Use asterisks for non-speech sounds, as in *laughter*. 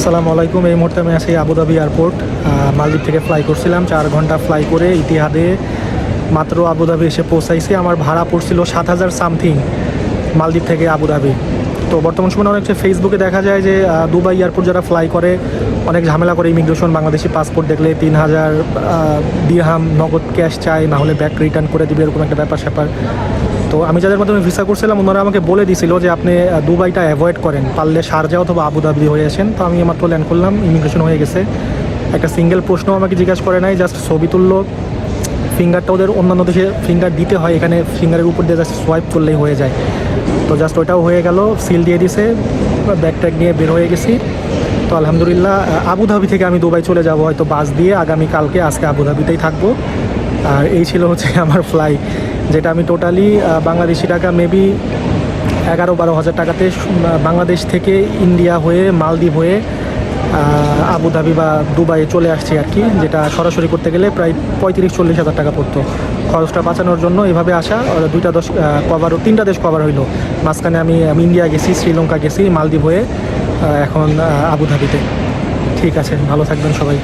আসসালামু আলাইকুম। এই মুহূর্তে আমি আছি আবুধাবি এয়ারপোর্ট। মালদ্বীপ থেকে ফ্লাই করছিলাম। চার ঘণ্টা ফ্লাই করে ইতিহাদে মাত্র আবুধাবি এসে পৌঁছাইছি। আমার ভাড়া পড়ছিল সাত হাজার সামথিং মালদ্বীপ থেকে আবুধাবি তো বর্তমান সময় অনেক ফেসবুকে দেখা যায় যে দুবাই এয়ারপোর্ট যারা ফ্লাই করে, অনেক ঝামেলা করে ইমিগ্রেশন বাংলাদেশি পাসপোর্ট দেখলে তিন হাজার দিরহাম নগদ ক্যাশ চাই না হলে ব্যাক রিটার্ন করে দিবে, এরকম একটা ব্যাপার স্যাপার তো আমি যাদের মাধ্যমে ভিসা করছিলাম, ওনারা আমাকে বলে দিছিল যে আপনি দুবাইটা অ্যাভয়েড করেন। পারলে শারজা অথবা আবুধাবি হয়ে আসেন। তো আমি মাত্র ল্যান্ড করলাম ইমিগ্রেশন হয়ে গেছে। একটা সিঙ্গেল প্রশ্ন আমাকে জিজ্ঞাসা করে নাই জাস্ট ছবি তুললো। ফিঙ্গারটা ওদের অন্যান্য দেশে ফিঙ্গার দিতে হয়, এখানে ফিঙ্গারের উপর দিয়ে জাস্ট সোয়াইপ করলেই হয়ে যায়। তো জাস্ট ওটাও হয়ে গেল সিল দিয়ে দিছে ব্যাগ ট্যাগ নিয়ে বের হয়ে গেছি। তো আলহামদুলিল্লাহ আবুধাবি থেকে আমি দুবাই চলে যাব, হয়তো বাস দিয়ে। আগামী কালকে আজকে আবুধাবিতেই থাকব। আর এই ছিল হচ্ছে *laughs* আমার ফ্লাই যেটা আমি টোটালি বাংলাদেশি টাকা মেবি এগারো বারো হাজার টাকাতে বাংলাদেশ থেকে ইন্ডিয়া হয়ে, মালদ্বীপ হয়ে আবুধাবি বা দুবাইয়ে চলে আসছি আর কি, যেটা সরাসরি করতে গেলে প্রায় পঁয়ত্রিশ চল্লিশ হাজার টাকা পড়তো। খরচটা বাঁচানোর জন্য এভাবে আসা দুইটা দেশ কভার তিনটা দেশ কভার হইল। মাঝখানে আমি আমি ইন্ডিয়া গেছি, শ্রীলঙ্কা গেছি, মালদ্বীপ হয়ে এখন আবুধাবিতে। ঠিক আছে, ভালো থাকবেন সবাই।